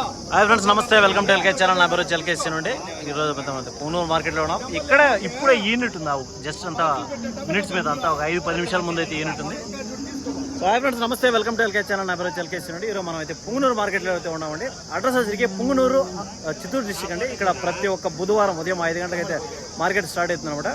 Hi friends నమస్తే. Welcome to LK channel. నా పేరు ఎల్కేసీ నుండి. ఈరోజు పెద్ద పూనూరు మార్కెట్లో ఉన్నాం. ఇక్కడ ఇప్పుడే యూనిట్ ఉంది. ఆవు జస్ట్ అంతా మినిట్స్ మీద అంతా ఒక ఐదు పది నిమిషాల ముందు అయితే యూనిట్ ఉంది. సో హాయ్ ఫ్రెండ్స్ నమస్తే. Welcome to LK channel. నా పేరు ఎల్కేసీ నుండి. ఈరోజు మనం అయితే పుంగనూరు మార్కెట్లో అయితే ఉన్నామండి. అడ్రస్ వచ్చరికి పుంగనూరు చిత్తూరు డిస్టిక్ అండి. ఇక్కడ ప్రతి ఒక్క బుధవారం ఉదయం ఐదు గంటలకైతే మార్కెట్ స్టార్ట్ అవుతుంది అనమాట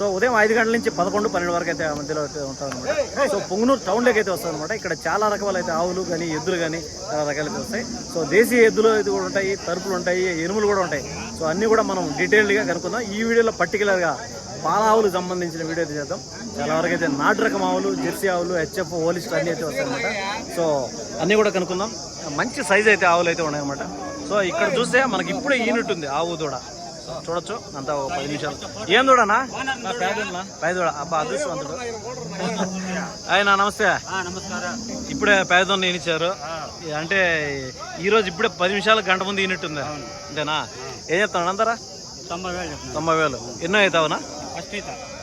సో ఉదయం ఐదు గంటల నుంచి పదకొండు పన్నెండు వరకు అయితే మధ్యలో అయితే అనమాట సో పొంగునూరు టౌన్లోకి అయితే వస్తుంది అనమాట ఇక్కడ చాలా రకాల అయితే ఆవులు కానీ ఎద్దులు కానీ చాలా రకాలు వస్తాయి. సో దేశీయ ఎద్దులు అయితే కూడా ఉంటాయి తరుపులు ఉంటాయి ఎనుములు కూడా ఉంటాయి. సో అన్నీ కూడా మనం డీటెయిల్డ్గా కనుక్కుందాం. ఈ వీడియోలో పర్టికులర్గా పాల ఆవులకు సంబంధించిన వీడియో అయితే చేద్దాం. చాలా వరకు అయితే నాటు రకం ఆవులు జెర్సీ ఆవులు హెచ్ఎఫ్ హోలిస్ట్ అన్నీ అయితే వస్తాయన్నమాట సో అన్నీ కూడా కనుక్కుందాం. మంచి సైజ్ అయితే ఆవులు అయితే ఉన్నాయన్నమాట. సో ఇక్కడ చూస్తే మనకి ఇప్పుడే యూనిట్ ఉంది ఆవు దూడ. చూడొచ్చు. అంతా ఒక పది నిమిషాలు. ఏం దూడనా పేదోడ? అబ్బా అదృష్టవంతుడు. ఆయన నమస్తే. ఇప్పుడే పేదోన్ని ఈనిచ్చారు అంటే ఈ రోజు ఇప్పుడే పది నిమిషాలు గంట ముందు ఈనిట్ ఉంది అంతేనా? ఏం చెప్తాను అంతారా తొంభై వేలు తొంభై వేలు. ఎన్నో అవుతావునా?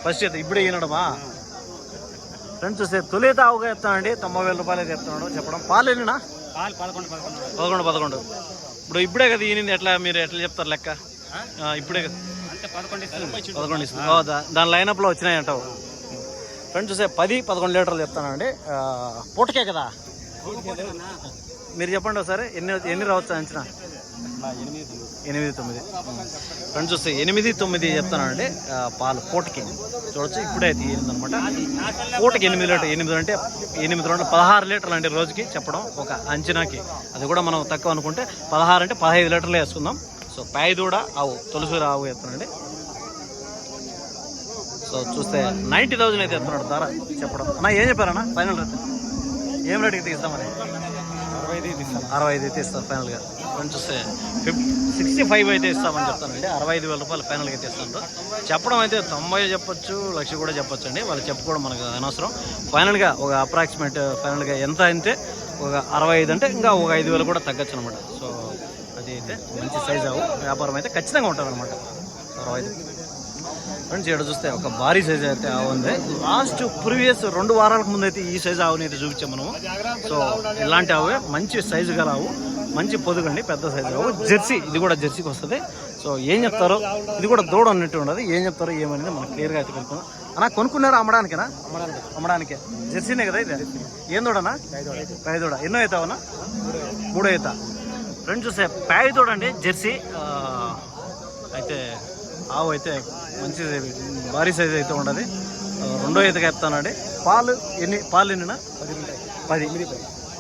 ఫస్ట్ అయితే ఇప్పుడే ఈనడమా ఫ్రెండ్స్ చూస్తే తొలి అయితే ఆవుగా చెప్తానండి. తొంభై వేల రూపాయలు అయితే చెప్తున్నాడు. చెప్పడం. పాలు ఎన్నినా? పదకొండు పదకొండు. ఇప్పుడు ఇప్పుడే కదా ఈనింది. ఎట్లా మీరు ఎట్లా చెప్తారు లెక్క? ఇప్పుడే కదా. అంటే పదకొండు ఇస్తుంది. దాని లైనప్లో వచ్చినాయి అంటావు. ఫ్రెండ్స్ చూసే పది పదకొండు లీటర్లు చెప్తానండి. పూటకే కదా? మీరు చెప్పండి ఒకసారి ఎన్ని ఎన్ని రావచ్చు అంచనా? ఎనిమిది తొమ్మిది. ఫ్రెండ్స్ చూస్తే ఎనిమిది తొమ్మిది చెప్తానండి. పాలు పూటకి. చూడొచ్చు ఇప్పుడే తీయిందనమాట పూటకి ఎనిమిది లీటర్ ఎనిమిది అంటే ఎనిమిది రెండు పదహారు లీటర్లు అంటే రోజుకి చెప్పడం ఒక అంచనాకి. అది కూడా మనం తక్కువ అనుకుంటే పదహారు అంటే పదహైదు లీటర్లు వేసుకుందాం. సో పాయిదూడ ఆవు. తులసూరు ఆవు ఎత్తానండి సో చూస్తే నైంటీ థౌజండ్ అయితే ఎత్తున్నాడు ధర చెప్పడం. అన్న ఏం చెప్పారన్నా ఫైనల్ రేట్. ఏం రేట్కి తీస్తామని? అరవై ఐదు అరవై ఐదు అయితే ఇస్తారు ఫైనల్గా. కొంచెం చూస్తే ఫిఫ్ సిక్స్టీ ఫైవ్ అయితే ఇస్తామని చెప్తానండి. అరవై ఐదు వేల రూపాయలు ఫైనల్గా అయితే ఇస్తాను చెప్పడం అయితే తొంభై చెప్పొచ్చు లక్ష కూడా చెప్పొచ్చు అండి. వాళ్ళు చెప్పుకోవడం మనకు అనవసరం. ఫైనల్గా ఒక అప్రాక్సిమేట్ ఫైనల్గా ఎంత అయితే ఒక అరవై ఐదు అంటే ఇంకా ఒక ఐదు వేలు కూడా తగ్గచ్చు అనమాట సో అది అయితే మంచి సైజ్ అవు వ్యాపారం అయితే ఖచ్చితంగా ఉంటుంది అనమాట ఫ్రెండ్స్ ఇక్కడ చూస్తే ఒక భారీ సైజ్ అయితే ఆవు ఉంది. లాస్ట్ ప్రీవియస్ రెండు వారాలకు ముందు అయితే ఈ సైజ్ ఆవుని అయితే చూపించాం మనము. సో ఇలాంటి ఆవే. మంచి సైజు గల ఆవు. మంచి పొదుగండి పెద్ద సైజు ఆవు. జెర్సీ. ఇది కూడా జెర్సీకి వస్తుంది. సో ఏం చెప్తారో? ఇది కూడా దూడ ఉన్నట్టు ఉండదు ఏం చెప్తారో ఏమనేది మనం క్లియర్గా అయితే కనుక్కుందాం. అన్నా కొనుక్కున్నారా అమ్మడానికేనా? అమ్మడానికే. జెర్సీనే కదా ఇది? ఏం దూడనా ప్యాయ్ దూడ ఎన్నో అవుతావనా మూడో అవుతా ఫ్రెండ్స్ చూస్తే ప్యాయ్ దూడ అండి జెర్సీ అయితే ఆవు అయితే మంచి భారీ సైజ్ అయితే ఉండదు. రెండో ఈతగా చెప్తానండి పాలు ఎన్ని పాలు ఎన్నినా? పది పది.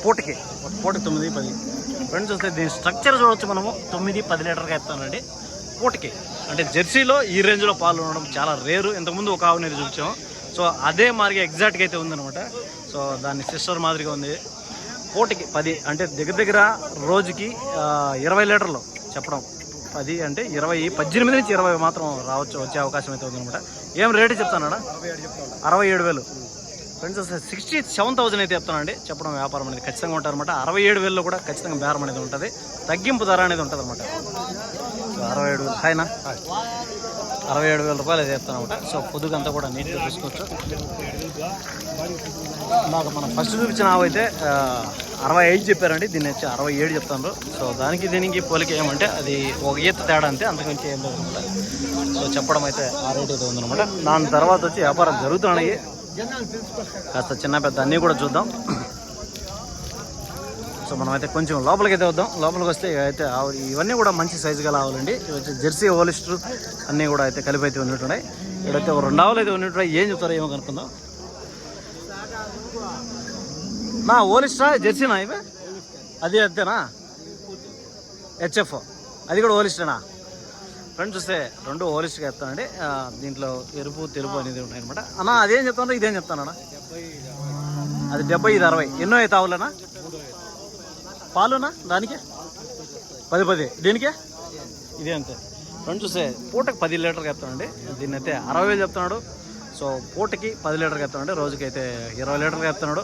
పూటకి? పూటకి తొమ్మిది పది. ఫ్రెండ్స్ వస్తే దీని స్ట్రక్చర్ చూడొచ్చు మనము. తొమ్మిది పది లీటర్గా చెప్తానండి పూటకి. అంటే జెర్సీలో ఈ రేంజ్లో పాలు ఉండడం చాలా రేరు. ఇంతకుముందు ఒక ఆవు నేను చూపించాము. సో అదే మాదిరిగా ఎగ్జాక్ట్గా అయితే ఉందన్నమాట. సో దాని సిస్టర్ మాదిరిగా ఉంది. పూటకి పది అంటే దగ్గర దగ్గర రోజుకి ఇరవై లీటర్లు చెప్పడం. పది అంటే ఇరవై పద్దెనిమిది నుంచి ఇరవై మాత్రం రావచ్చు వచ్చే అవకాశం అయితే ఉందనమాట ఏం రేటు చెప్తానా అరవై ఏడు వేలు. ఫ్రెండ్స్ అసలు సిక్స్టీ సెవెన్ థౌసండ్ అయితే చెప్తానండి చెప్పడం వ్యాపారం అనేది ఖచ్చితంగా ఉంటారనమాట అరవై ఏడు వేలలో కూడా ఖచ్చితంగా బేరం అనేది ఉంటుంది. తగ్గింపు ధర అనేది ఉంటుంది అనమాట అరవై ఏడు వేలు. హాయ్నా అరవై ఏడు వేల రూపాయలు అయితే చెప్తానమాట సో పొద్దుగంతా కూడా నీట్గా చూసుకోవచ్చు. నాకు మనం ఫస్ట్ చూపించిన ఆవు అయితే అరవై ఐదు చెప్పారండి దీన్ని వచ్చి అరవై ఏడు చెప్తాను సో దానికి దీనికి పోలిక ఏమంటే అది ఒక ఈత తేడా అంతే అంతకుమించి ఏం లేదు అనమాట. సో చెప్పడం అయితే ఆ రేట్ అయితే ఉందన్నమాట. దాని తర్వాత వచ్చి వ్యాపారం జరుగుతున్నాయి. కాస్త చిన్న పెద్ద అన్నీ కూడా చూద్దాం. సో మనమైతే కొంచెం లోపలికి అయితే వద్దాం. లోపలికి వస్తే అయితే ఇవన్నీ కూడా మంచి సైజు గల ఆవులండి ఇవి వచ్చి జెర్సీ ఓలిస్టర్ అన్నీ కూడా అయితే కలిపి అయితే ఉన్నట్టున్నాయి. ఇక్కడైతే రెండు ఆవులు అయితే ఉన్నట్టున్నాయి. ఏం చెప్తారో ఏమో కనుక్కుందాం. నా ఓలిస్టా జెర్సీనా ఇవే? అది అంతేనా? హెచ్ఎఫ్. అది కూడా ఓలిస్టేనా? ఫ్రెండ్స్ చూస్తే రెండు ఓలిస్ట్గా చెప్తానండి దీంట్లో ఎరుపు తెలుపు అనేది ఉన్నాయన్నమాట. అన్న అదేం చెప్తాను ఇదేం చెప్తానన్నా? అది డెబ్బై ఇది అరవై. ఎన్నో అయితే ఆవులనా పాలునా దానికి? పది పది. దీనికే? ఇదే అంతే. ఫ్రెండ్స్ చూస్తే పూటకు పది లీటర్కి చెప్తానండి దీన్ని అయితే అరవై వేలు చెప్తున్నాడు. సో పూటకి పది లీటర్కి ఎత్తున్నాడు రోజుకి అయితే ఇరవై లీటర్కి ఎత్తున్నాడు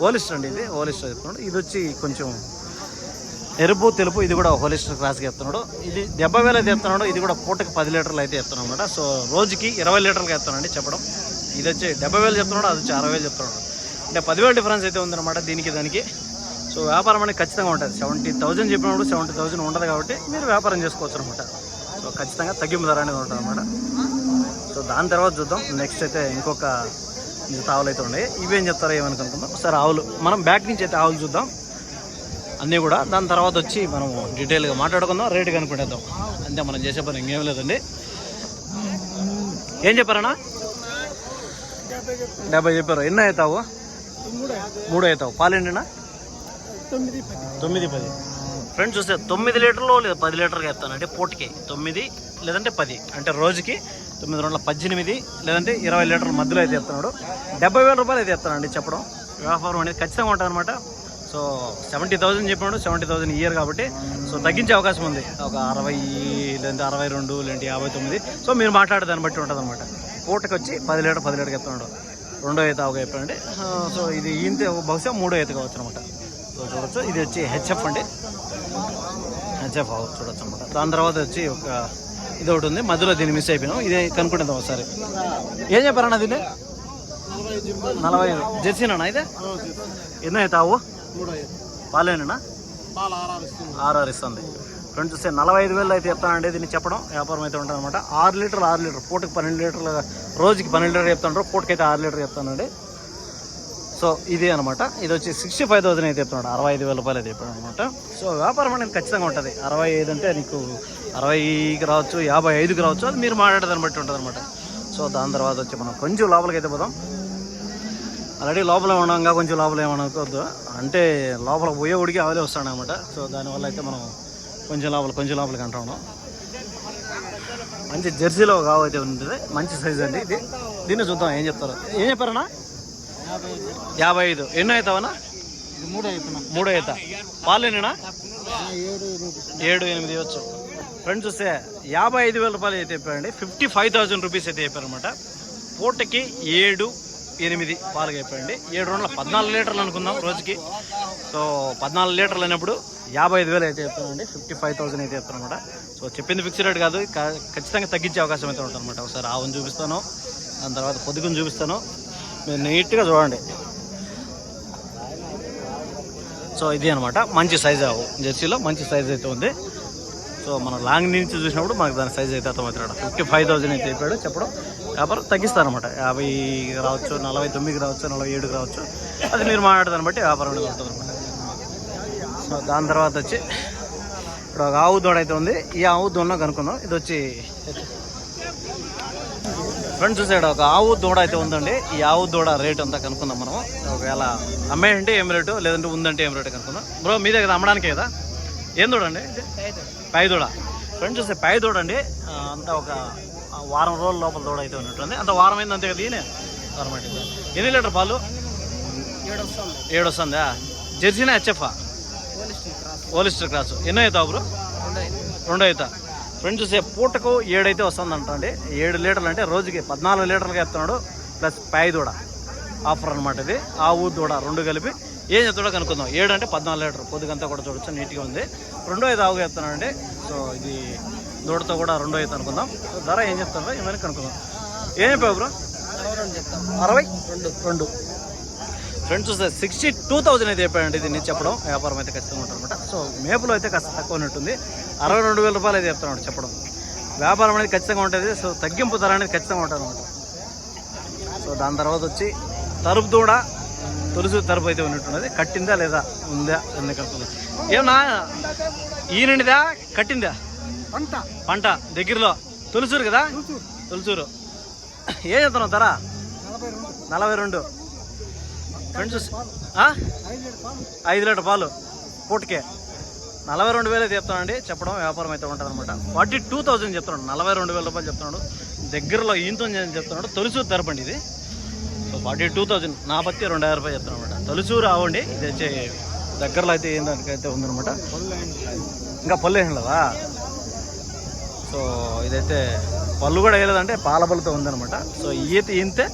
హోలిస్టర్ అండి ఇది హోలిస్టర్ ఎత్తున్నాడు ఇది వచ్చి కొంచెం ఎరుపు తెలుపు ఇది కూడా హోలిస్టర్ క్లాస్కి ఎత్తున్నాడు ఇది డెబ్బై వేలు అయితే చెప్తున్నాడు ఇది కూడా పూటకి పది లీటర్లు అయితే ఎత్తున్నాం అనమాట సో రోజుకి ఇరవై లీటర్లు ఎత్తానండి చెప్పడం. ఇది వచ్చి డెబ్బై వేలు చెప్తున్నాడు అది వచ్చి అరవై వేలు చెప్తున్నాడు. అంటే పదివేలు డిఫరెన్స్ అయితే ఉందన్నమాట దీనికి దానికి. సో వ్యాపారం అనేది ఖచ్చితంగా ఉంటుంది. సెవెంటీ థౌజండ్ చెప్పినప్పుడు సెవెంటీ థౌజండ్ ఉండదు కాబట్టి మీరు వ్యాపారం చేసుకోవచ్చు అనమాట సో ఖచ్చితంగా తగ్గింపు ధర అనేది ఉంటుంది అనమాట సో దాని తర్వాత చూద్దాం. నెక్స్ట్ అయితే ఇంకొక జత ఆవులు అయితే ఉన్నాయి. ఇవేం చెప్తారో ఏమనుకుంటున్నాం ఒకసారి ఆవులు మనం బ్యాక్ నుంచి అయితే ఆవులు చూద్దాం. అన్నీ కూడా దాని తర్వాత వచ్చి మనం డీటెయిల్గా మాట్లాడుకుందాం. రేటు కనుక్కునేద్దాం అంతే మనం చేసే పని ఇంకేం లేదండి. ఏం చెప్పారన్నా? డెబ్బై చెప్పారు. ఎన్ని అవుతావు? మూడు అవుతావు. పాలేండినా తొమ్మిది పది. ఫ్రెండ్స్ చూస్తే తొమ్మిది లీటర్లు లేదా పది లీటర్గా చెప్తాను అంటే పూటకి తొమ్మిది లేదంటే పది. అంటే రోజుకి తొమ్మిది రెండుల పద్దెనిమిది లేదంటే ఇరవై లీటర్ల మధ్యలో అయితే ఎత్తున్నాడు డెబ్బై వేల రూపాయలు అయితే ఎత్తానండి చెప్పడం. వ్యాపారం అనేది ఖచ్చితంగా ఉంటుంది అనమాట సో సెవెంటీ థౌసండ్ చెప్పినాడు. సెవెంటీ థౌసండ్ ఇయర్ కాబట్టి సో తగ్గించే అవకాశం ఉంది. ఒక అరవై లేదంటే అరవై రెండు లేదంటే యాభై తొమ్మిది. సో మీరు మాట్లాడే దాన్ని బట్టి ఉంటుంది అనమాట పూటకి వచ్చి పది లీటర్ పది లీటర్కి ఎత్తున్నాడు రెండో ఈత ఒక చెప్పండి సో ఇది ఈంత బహుశా మూడో ఈత కావచ్చు అనమాట సో చూడొచ్చు. ఇది వచ్చి హెచ్ఎఫ్ అండి. హెచ్ఎఫ్ అవ్వచ్చు చూడొచ్చు అనమాట దాని తర్వాత వచ్చి ఒక ఇది ఒకటి ఉంది మధ్యలో దీన్ని మిస్ అయిపోయినాం. ఇదే కనుక్కుంటాం ఒకసారి. ఏం చెప్పారన్నా దీన్ని? నలభై ఐదు. జెర్సీనా ఇదే? ఎన్నో అవుతావు పాలేనా ఆర్ఆర్ ఇస్తుంది ఫ్రెండ్స్ చూస్తే నలభై ఐదు వేలు అయితే చెప్తానండి దీన్ని చెప్పడం వ్యాపారం అయితే ఉంటుంది అనమాట ఆరు లీటర్లు ఆరు లీటర్ పూటకి పన్నెండు లీటర్లు రోజుకి పన్నెండు లీటర్ చెప్తాను పూటకి అయితే ఆరు లీటర్ చెప్తానండి. సో ఇది అనమాట ఇది వచ్చి సిక్స్టీ ఫైవ్ థౌసండ్ అయితే చెప్తున్నాడు. అరవై ఐదు వేల రూపాయలు అయితే చెప్పాడు అనమాట సో వ్యాపారం అనేది ఖచ్చితంగా ఉంటుంది. అరవై ఐదు అంటే నీకు అరవైకి రావచ్చు యాభై ఐదుకి రావచ్చు అది మీరు మాట్లాడేదాన్ని బట్టి ఉంటుంది అనమాట సో దాని తర్వాత వచ్చి మనం కొంచెం లోపలికి అయితే పోదాం. ఆల్రెడీ లోపల ఉండగా కొంచెం లోపల ఏమనుకోవద్దు అంటే లోపల పోయే ఉడికి అవలే వస్తాడు అనమాట సో దానివల్ల అయితే మనం కొంచెం లోపల కొంచెం లోపలికి అంటా ఉన్నాం. మంచి జెర్సీలో కావైతే ఉంటుంది. మంచి సైజ్ అండి ఇది. దీన్ని చూద్దాం ఏం చెప్తారు. ఏం చెప్పారన్నా? యాభై ఐదు. ఎన్నో అవుతావన్నా ఇది మూడు అవుతా పాలేనా ఏడు ఏడు ఎనిమిది వచ్చు ఫ్రెండ్స్ చూస్తే యాభై ఐదు వేల రూపాయలు అయితే చెప్పారండి. ఫిఫ్టీ ఫైవ్ థౌసండ్ రూపీస్ అయితే చెప్పారనమాట పూటకి ఏడు ఎనిమిది పాలుగా అయిపోయండి ఏడు రోజుల పద్నాలుగు లీటర్లు అనుకుందాం రోజుకి. సో పద్నాలుగు లీటర్లు అయినప్పుడు యాభై ఐదు వేలు అయితే చెప్తానండి ఫిఫ్టీ ఫైవ్ థౌసండ్ అయితే చెప్తానమాట సో చెప్పింది ఫిక్స్డ్ రేట్ కాదు. ఖచ్చితంగా తగ్గించే అవకాశం అయితే ఉంటుంది అనమాట ఒకసారి ఆవును చూపిస్తాను. దాని తర్వాత పొద్దుకుని చూపిస్తాను. మీరు నీట్గా చూడండి. సో ఇది అనమాట. మంచి సైజ్ ఆవు జెర్సీలో మంచి సైజ్ అయితే ఉంది. సో మనం లాంగ్ నుంచి చూసినప్పుడు మనకు దాని సైజ్ అయితే అర్థమవుతున్నాడు ఫిఫ్టీ ఫైవ్ థౌసండ్ అయితే చెప్పాడు చెప్పడం. కాబట్టి తగ్గిస్తాను అనమాట యాభై రావచ్చు నలభై తొమ్మిదికి రావచ్చు నలభై ఏడుకి రావచ్చు. అది మీరు మాట్లాడదాన్ని బట్టి వ్యాపారం అనేది ఉంటుంది అనమాట సో దాని తర్వాత వచ్చి ఇప్పుడు ఒక ఆవు దూడ అయితే ఉంది. ఈ ఆవు దూడ కనుక్కుందాం. ఇది వచ్చి ఫ్రెండ్స్ చూసాడు ఒక ఆవు దూడ అయితే ఉందండి. ఈ ఆవు దూడ రేట్ అంతా కనుక్కుందాం మనం? ఒకవేళ అమ్మాయంటే ఏం రేటు? లేదంటే ఉందంటే ఏం రేటు కనుక్కుందాం. బ్రో మీదే కదా అమ్మడానికే కదా? ఏం దూడండి? పై దూడ. ఫ్రెండ్స్ చూస్తే పై దూడ అండి. అంతా ఒక వారం రోజుల లోపల దూడ అయితే ఉన్నట్టుంది. అంత వారం అయింది అంతే కదా ఈయన? వారం ఎన్ని లీటర్ పాలు? ఏడు వస్తుంది జెర్సీనా హెచ్ఎఫ్ఆ ఓలిస్టర్ క్రాస్. ఎన్నో అవుతావు బ్రో? రెండో అవుతా. ఫ్రెండ్స్ చూసే పూటకు ఏడైతే వస్తుందంట అండి ఏడు లీటర్లు అంటే రోజుకి పద్నాలుగు లీటర్లుగా చెప్తున్నాడు ప్లస్ పై దూడ. ఆఫర్ అనమాట ఇది. ఆవు దూడ రెండు కలిపి. ఏం చెప్తాడో కనుక్కుందాం. ఏడు అంటే పద్నాలుగు లీటర్. పొద్దుగంతా కూడా చూడొచ్చు నీట్గా ఉంది. రెండో ఐదు ఆవుగా చెప్తున్నాడండి సో ఇది దూడతో కూడా రెండో అయితే అనుకుందాం. సో ధర ఏం చెప్తారో ఏమైనా కనుక్కుందాం. ఏం చెప్పావు బ్రో? అరవై? రెండు. రెండు. ఫ్రెండ్స్ చూస్తే సిక్స్టీ టూ థౌజండ్ అయితే చెప్పాడండి. దీన్ని చెప్పడం వ్యాపారం అయితే ఖచ్చితంగా ఉంటుంది అనమాట సో మేపులో అయితే కాస్త తక్కువ ఉన్నట్టుంది అరవై రెండు వేల రూపాయలు అయితే చెప్తున్నాడు చెప్పడం. వ్యాపారం అనేది ఖచ్చితంగా ఉంటుంది. సో తగ్గింపు ధర అనేది ఖచ్చితంగా ఉంటుంది అనమాట సో దాని తర్వాత వచ్చి తరుపు దూడ తొలుసు తరుపు అయితే ఉన్నట్టున్నది. కట్టిందా లేదా ఉందా ఎన్ని కలుపుతుంది ఏమన్నా? ఈయనండిదా కట్టిందా? పంట. పంట. దగ్గరలో. తొలుసూరు కదా? తొలుసూరు. ఏం చెప్తున్నావు ధర? నలభై రెండు. ఫ్రెండ్స్? ఐదు లీటర్ పాలు. పూటకే. నలభై రెండు వేలు అయితే చెప్తానండి చెప్పడం వ్యాపారం అయితే ఉంటుంది అనమాట ఫార్టీ టూ థౌజండ్ చెప్తున్నాడు. నలభై రెండు వేల రూపాయలు చెప్తున్నాడు. దగ్గరలో ఈయంతో చెప్తున్నాడు. తొలిసూరు తరపండి ఇది. So forty two thousand. నా బత్తి రెండు వేల రూపాయలు చెప్తున్నాను అనమాట తొలిసూరు ఆవండి ఇది వచ్చి దగ్గరలో అయితే ఏం దానికైతే ఉందనమాట ఇంకా పళ్ళు వేసినవా సో ఇదైతే పళ్ళు కూడా వేయలేదంటే పాల పళ్ళతో ఉందనమాట సో ఈత ఈంతే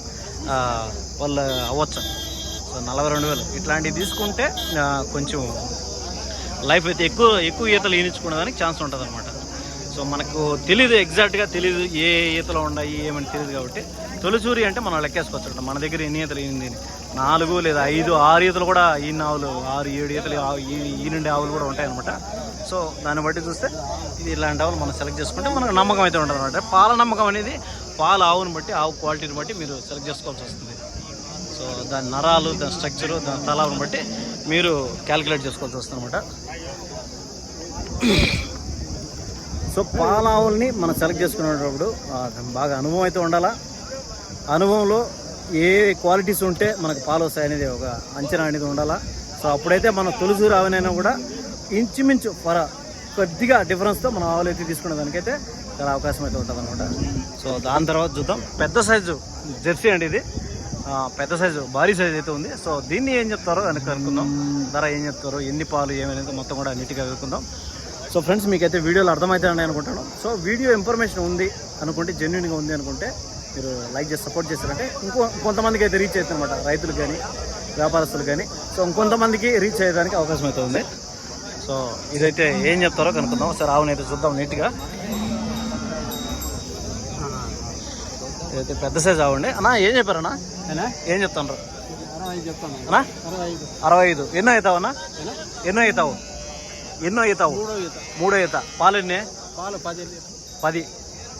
పళ్ళు అవ్వచ్చు. సో నలభై రెండు వేలు. ఇట్లాంటివి తీసుకుంటే కొంచెం లైఫ్ అయితే ఎక్కువ ఎక్కువ ఈతలు ఈనించుకునేదానికి ఛాన్స్ ఉంటుంది అనమాట సో మనకు తెలియదు ఎగ్జాక్ట్గా తెలియదు ఏ ఈతలు ఉన్నాయి ఏమని తెలియదు కాబట్టి తొలిచూరి అంటే మనం లెక్కేసుకోవచ్చు మన దగ్గర ఎన్ని ఈతలు ఈనింది? నాలుగు లేదా ఐదు ఆరు ఈతలు కూడా ఈ ఆవులు ఆరు ఏడు ఈతలు ఈ ఈ నుండి ఆవులు కూడా ఉంటాయన్నమాట. సో దాన్ని బట్టి చూస్తే ఇది ఇలాంటి ఆవులు మనం సెలెక్ట్ చేసుకుంటే మనకు నమ్మకం అయితే ఉంటుంది అనమాట పాల నమ్మకం అనేది పాల ఆవుని బట్టి ఆవు క్వాలిటీని బట్టి మీరు సెలెక్ట్ చేసుకోవాల్సి వస్తుంది. సో దాని నరాలు దాని స్ట్రక్చరు దాని తలాలను బట్టి మీరు క్యాలిక్యులేట్ చేసుకోవాల్సి వస్తుంది అనమాట సో పాలావుల్ని మనం సెలెక్ట్ చేసుకునేటప్పుడు బాగా అనుభవం అయితే ఉండాలా? అనుభవంలో ఏ క్వాలిటీస్ ఉంటే మనకు పాలు వస్తాయి అనేది ఒక అంచనా అనేది ఉండాలా? సో అప్పుడైతే మనం తొలిసూరు రావనైనా కూడా ఇంచుమించు ఫర కొద్దిగా డిఫరెన్స్తో మనం ఆవులు అయితే తీసుకునే దానికైతే చాలా అవకాశం అయితే ఉంటుంది అనమాట సో దాని తర్వాత చూద్దాం. పెద్ద సైజు జెర్సీ అండి ఇది. పెద్ద సైజు భారీ సైజు అయితే ఉంది. సో దీన్ని ఏం చెప్తారో వెనక్కి అనుకుందాం ధర ఏం చెప్తారో ఎన్ని పాలు ఏమైనా మొత్తం కూడా నీట్గా వెతుకుందాం సో ఫ్రెండ్స్ మీకైతే వీడియోలు అర్థమవుతాయని అనుకుంటాను. సో వీడియో ఇన్ఫర్మేషన్ ఉంది అనుకుంటే జెన్యున్గా ఉంది అనుకుంటే మీరు లైక్ చేసి సపోర్ట్ చేస్తారంటే ఇంకో కొంతమందికి అయితే రీచ్ అవుతుంది అనమాట రైతులు కానీ వ్యాపారస్తులు కానీ. సో ఇంకొంతమందికి రీచ్ అయ్యేదానికి అవకాశం అయితే ఉంది. సో ఇదైతే ఏం చెప్తారో కనుక్కుందాం. ఒకసారి ఆవునైతే చూద్దాం నీట్గా. ఇదైతే పెద్ద సైజ్ ఆవండి అన్నా ఏం చెప్పారన్నా ఏం చెప్తాను అరవై ఐదు అన్నా? అరవై ఎన్నో అవుతావు అన్నా? ఎన్నో? అవుతావు ఎన్నో అవుతావు మూడో అవుతా పాలు ఎన్ని? పాలు పది పది.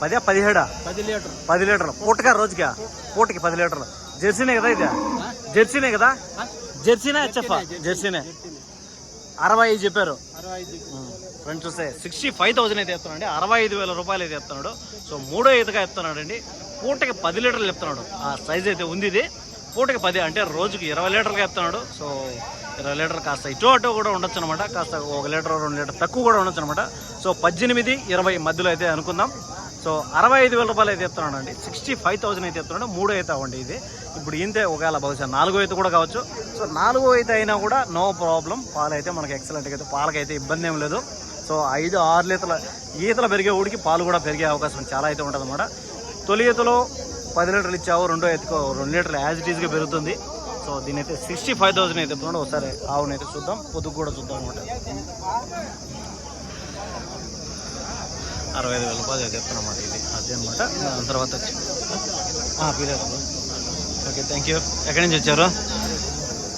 పదే పదిహేడా? పది లీటర్. పది లీటర్లు. పూటగా రోజుగా పూటకి పది లీటర్లు. జెర్సీనే కదా ఇది? జెర్సీనే కదా? జెర్సీనే హెచ్ఎఫ్ జెర్సీనే అరవై ఐదు చెప్పారు. ఫ్రెండ్స్ చూస్తే సిక్స్టీ ఫైవ్ థౌసండ్ అయితే చెప్తున్నాడు అరవై ఐదు వేల రూపాయలు అయితే చెప్తున్నాడు సో మూడో ఈతగా చెప్తున్నాడు అండి పూటకి పది లీటర్లు చెప్తున్నాడు ఆ సైజ్ అయితే ఉంది ఇది. పూటకి పది అంటే రోజుకి ఇరవై లీటర్లు చెప్తున్నాడు సో ఇరవై లీటర్లు కాస్త ఇటు అటు కూడా ఉండొచ్చు అనమాట కాస్త ఒక లీటర్ రెండు లీటర్ తక్కువ కూడా ఉండొచ్చు అనమాట సో పద్దెనిమిది ఇరవై మధ్యలో అయితే అనుకుందాం. సో అరవై ఐదు వేల రూపాయలు అయితే చెప్తున్నాడు అండి. సిక్స్టీ ఫైవ్ థౌసండ్ అయితే చెప్తున్నాడు. మూడో అయితే అవ్వండి ఇది. ఇప్పుడు ఇంతే ఒకవేళ బహుశా నాలుగో అయితే కూడా కావచ్చు. సో నాలుగో అయితే అయినా కూడా నో ప్రాబ్లం. పాలు అయితే మనకి ఎక్సలెంట్గా అయితే పాలకైతే ఇబ్బంది ఏం లేదు. సో ఐదు ఆరు లీటర్ల ఈతలు పెరిగే ఊడికి పాలు కూడా పెరిగే అవకాశం చాలా అయితే ఉంటుంది అన్నమాట తొలి ఈతలో పది లీటర్లు ఇచ్చావు రెండో ఎత్తుకో రెండు లీటర్లు యాజ్ ఇట్ ఈస్గా పెరుగుతుంది. సో దీని అయితే సిక్స్టీ ఫైవ్ థౌసండ్ అయితే చెప్తున్నాడు ఒకసారి ఆవునైతే చూద్దాం పొద్దుకు కూడా చూద్దాం అనమాట అరవై ఐదు వేల రూపాయలు అయితే చెప్తానమాట ఇది అదే అనమాట దాని తర్వాత వచ్చి ఓకే థ్యాంక్ యూ ఎక్కడి నుంచి వచ్చారు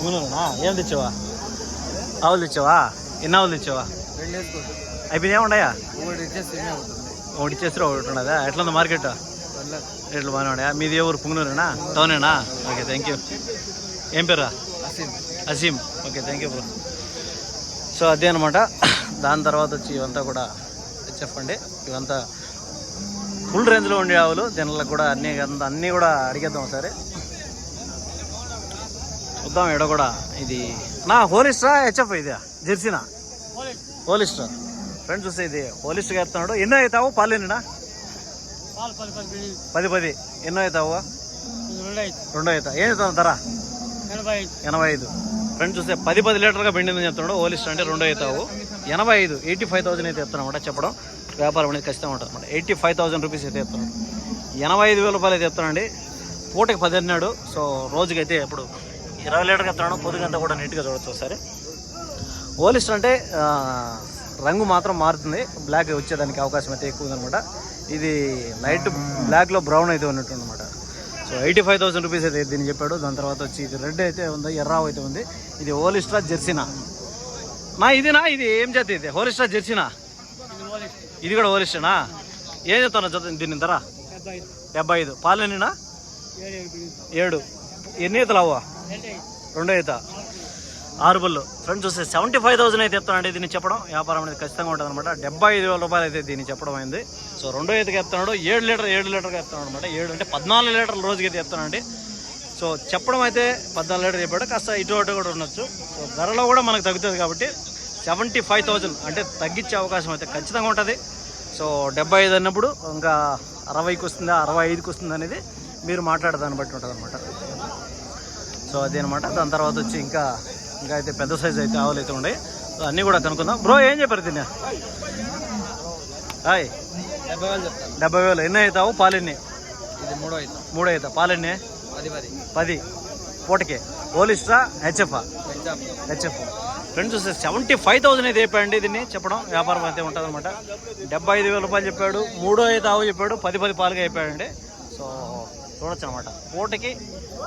ఊనూరునా ఏం తెచ్చావా? ఆవులు తెచ్చావా? ఎన్ని ఆవులు తెచ్చావా? అయిపోయినా ఉన్నాయా ఒకటి ఇచ్చేసి తినే ఉంటుంది ఒకటి ఒకటి ఉన్నదా ఎట్లా ఉంది మార్కెట్. రేట్లు బాగానే ఉన్నాయా? మీది ఏ ఊరు? పుంగనూరేనా? టౌనేనా? ఓకే థ్యాంక్ యూ ఏం పేరా Asim Asim okay thank you bro so అదే అనమాట దాని తర్వాత వచ్చి ఇవంతా కూడా చెప్పండి ఇవంతా ఫుల్ రేంజ్లో ఉండే ఆవులు. దీనిలో కూడా అన్నీ అన్నీ కూడా అడిగేద్దాం ఒకసారి. చూద్దాం ఎడ కూడా ఇది. నా హోలిస్టా హెచ్ఎఫ్ ఇది జెర్సీనా? హోలిస్టర్. ఫ్రెండ్ చూస్తే ఇది హోలిస్ట్గా ఎత్తున్నాడు ఎన్నో అవుతావు పాలేనినా పాలు పది పది. ఎన్నో అవుతావు రెండు అవుతా ఏం చెప్తావు ధర? ఎనభై ఐదు ఫ్రెండ్ చూస్తే పది పది లీటర్గా పిండిందని చెప్తున్నాడు. ఓలిస్ట్ అంటే రెండో అవుతావు. ఎనభై ఐదు ఎయిటీ ఫైవ్ థౌసండ్ అయితే చెప్తానమాట చెప్పడం. వ్యాపారం అనేది ఖచ్చితంగా ఉంటుంది అనమాట ఎయిటీ ఫైవ్ థౌసండ్ రూపీస్ అయితే చెప్తున్నాడు. ఎనభై ఐదు వేల రూపాయలు అయితే చెప్తానండి పూటకి పది అన్నాడు. సో రోజుకి అయితే ఇప్పుడు ఇరవై లీటర్కి చెప్తున్నాడు. పొద్దుగంతా కూడా నీట్గా చూడొచ్చు ఒకసారి. ఓలిస్ట్ అంటే రంగు మాత్రం మారుతుంది. బ్లాక్ వచ్చేదానికి అవకాశం అయితే ఎక్కువ ఉందన్నమాట. ఇది లైట్ బ్లాక్లో బ్రౌన్ అయితే ఉన్నట్టు అనమాట so eighty five thousand rupees అయితే దీన్ని చెప్పాడు. దాని తర్వాత వచ్చి ఇది రెడ్ అయితే ఉంది ఎర్రావ్ అయితే ఉంది. ఇది హోలిస్ట్రా జెర్సీనా? నా ఇదినా? ఇది ఏం జాతి ఇది? హోలిస్ట్రా జెర్సీనా? ఇది కూడా హోలిస్ట్రానా ఏం చెప్తున్నా జత దీని ధర? డెబ్బై ఐదు. పాలెన్నినా ఏడు. ఎన్ని ఈతలు అవ్వ? రెండో ఆరు ఫ్రెండ్స్ చూస్తే సెవెంటీ ఫైవ్ థౌసండ్ అయితే చెప్తానండి దీన్ని చెప్పడం. వ్యాపారం అనేది ఖచ్చితంగా ఉంటుంది అనమాట డెబ్బై ఐదు వేల రూపాయలు అయితే దీన్ని చెప్పడం అయింది. సో రెండో ఈతకి ఎత్తున్నాడు. ఏడు లీటర్ ఏడు లీటర్గా ఎత్తున్నాడు అనమాట ఏడు అంటే పద్నాలుగు లీటర్ల రోజుకి అయితే ఎత్తానండి సో చెప్పడం అయితే పద్నాలుగు లీటర్ చెప్పాడు. కాస్త ఇటు అటు కూడా ఉండొచ్చు. సో ధరలో కూడా మనకు తగ్గుతుంది కాబట్టి సెవెంటీ ఫైవ్ థౌజండ్ అంటే తగ్గించే అవకాశం అయితే ఖచ్చితంగా ఉంటుంది. సో డెబ్బై ఐదు అన్నప్పుడు ఇంకా అరవైకి వస్తుందా అరవై ఐదుకి వస్తుందా అనేది మీరు మాట్లాడదాన్ని బట్టి ఉంటుంది అనమాట సో అదే అనమాట దాని తర్వాత వచ్చి ఇంకా ఇంకా అయితే పెద్ద సైజ్ అయితే ఆవులు అయితే ఉన్నాయి. అన్నీ కూడా కనుక్కుందాం. బ్రో ఏం చెప్పారు దీన్ని హాయ్. డెబ్బై వేలు. ఎన్ని అవుతావు? పాలెన్ని? మూడో అవుతాం. మూడు అవుతా. పాలెన్ని? పది పూటకి. ఓలిస్ట్రా హెచ్ఎఫ్? హెచ్ఎఫ్. ఫ్రెండ్స్ చూస్తే సెవెంటీ ఫైవ్ థౌసండ్ అయితే చెప్పండి దీన్ని. చెప్పడం వ్యాపారం అయితే ఉంటుంది అనమాట డెబ్బై ఐదు వేల రూపాయలు చెప్పాడు. మూడో అయితే ఆవు చెప్పాడు. పది పది పాలుగా చెప్పాడండి. సో చూడొచ్చు అనమాట పూటకి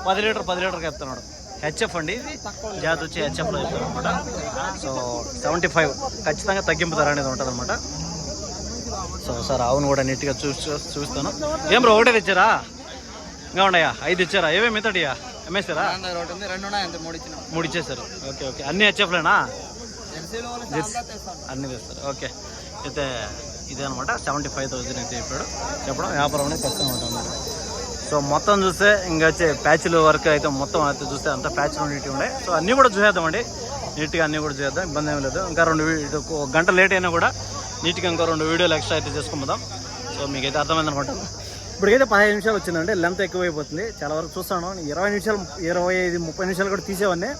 పది లీటర్ పది లీటర్కి చెప్తున్నాడు. హెచ్ఎఫ్ అండి ఇది. జాతి వచ్చి హెచ్ఎఫ్లో చెప్తారు అనమాట సో సెవెంటీ ఫైవ్ ఖచ్చితంగా తగ్గింపు ధర అనేది ఉంటుంది అనమాట సో సార్ ఆవును కూడా నీట్గా చూ చూస్తాను ఏం బ్రో ఒకటే తెచ్చారా? ఇంకా ఉన్నాయా? ఐదు ఇచ్చారా? ఏమేమి అమ్మేస్తారా ఉన్నాయి అంతే మూడు ఇచ్చేసారు ఓకే ఓకే. అన్ని హెచ్ఎఫ్లేనా. అన్ని తెస్తారు. ఓకే. అయితే ఇదే అనమాట సెవెంటీ ఫైవ్ థౌసండ్ అయితే చెప్పాడు. చెప్పడం వ్యాపారం అనేది ఖచ్చితంగా ఉంటుంది అన్నమాట సో మొత్తం చూస్తే ఇంకా వచ్చే ప్యాచ్ల వరకు అయితే మొత్తం అయితే చూస్తే అంత ప్యాచ్లు నీట్గా ఉన్నాయి సో అన్నీ కూడా చూసేద్దామండి. నీట్గా అన్నీ కూడా చూసేద్దాం ఇబ్బంది ఏం లేదు. ఇంకా రెండు ఒక గంట లేట్ అయినా కూడా నీట్గా ఇంకో రెండు వీడియోలు ఎక్స్ట్రా అయితే చేసుకుందాం. సో మీకైతే అర్థమైంది అనుకుంటాను ఇప్పటికైతే పదిహేను నిమిషాలు వచ్చిందండి. లెంత్ ఎక్కువైపోతుంది. చాలా వరకు చూస్తాను. ఇరవై నిమిషాలు ఇరవై ఐదు ముప్పై నిమిషాలు కూడా తీసేవన్నీ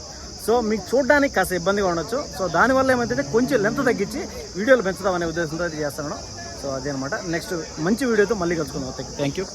సో మీకు చూడడానికి కాస్త ఇబ్బందిగా ఉండొచ్చు. సో దానివల్ల ఏమైతే కొంచెం లెంత్ తగ్గించి వీడియోలు పెంచుదామనే ఉద్దేశంతో అయితే చేస్తాను. సో అదే అనమాట నెక్స్ట్ మంచి వీడియోతో మళ్ళీ కలుసుకుందాం. Thank you